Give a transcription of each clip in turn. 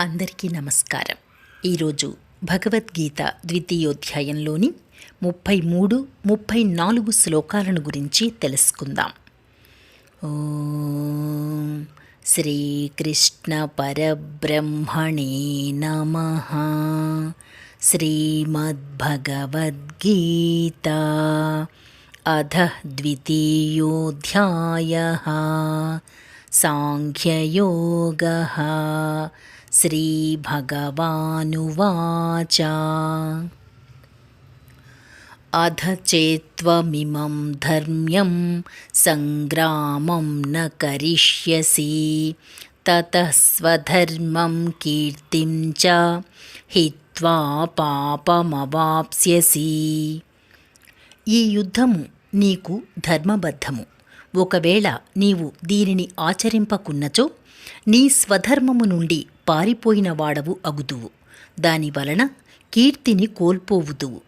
అందరికీ నమస్కారం. ఈరోజు భగవద్గీత ద్వితీయోధ్యాయంలోని ముప్పై మూడు ముప్పై నాలుగు శ్లోకాలను గురించి తెలుసుకుందాం. ఓం శ్రీకృష్ణ పరబ్రహ్మణే నమ. శ్రీమద్భగవద్గీత అధ ద్వితీయోధ్యాయ. సాంఖ్యయోగः श्रीभगवानुवाच अध चेत्त्वमिमं धर्म्यं सङ्ग्रामं न करिष्यसि ततः स्वधर्मं कीर्तिं च हित्वा పాపమవాప్స్యసి ఈ యుద్ధము నీకు ధర్మబద్ధము ఒకవేళ నీవు దీనిని ఆచరింపకున్నచో నీ స్వధర్మము నుండి పారిపోయిన వాడవు అగుదువు. దానివలన కీర్తిని కోల్పోవుదువు.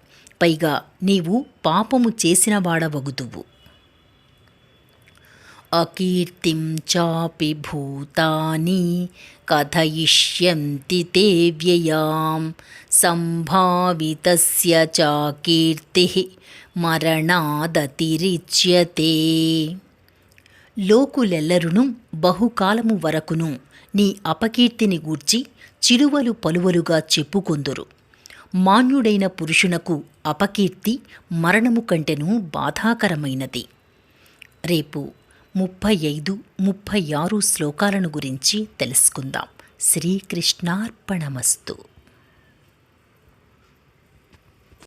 పైగా నీవు పాపము చేసిన వాడవగుదువు. అకీర్తిం చాపి భూతాని కథయిష్యంతి తే వ్యయాం. సంభావితస్య చాకీర్తి మరణాదతిరిచ్యతే. లోకులెల్లరును బహుకాలము వరకును నీ అపకీర్తిని గూర్చి చిరువలు పలువలుగా చెప్పుకొందురు. మాన్యుడైన పురుషునకు అపకీర్తి మరణము కంటెను బాధాకరమైనది. రేపు ముప్పై ఐదు ముప్పై ఆరు శ్లోకాలను గురించి తెలుసుకుందాం. శ్రీకృష్ణార్పణమస్తు.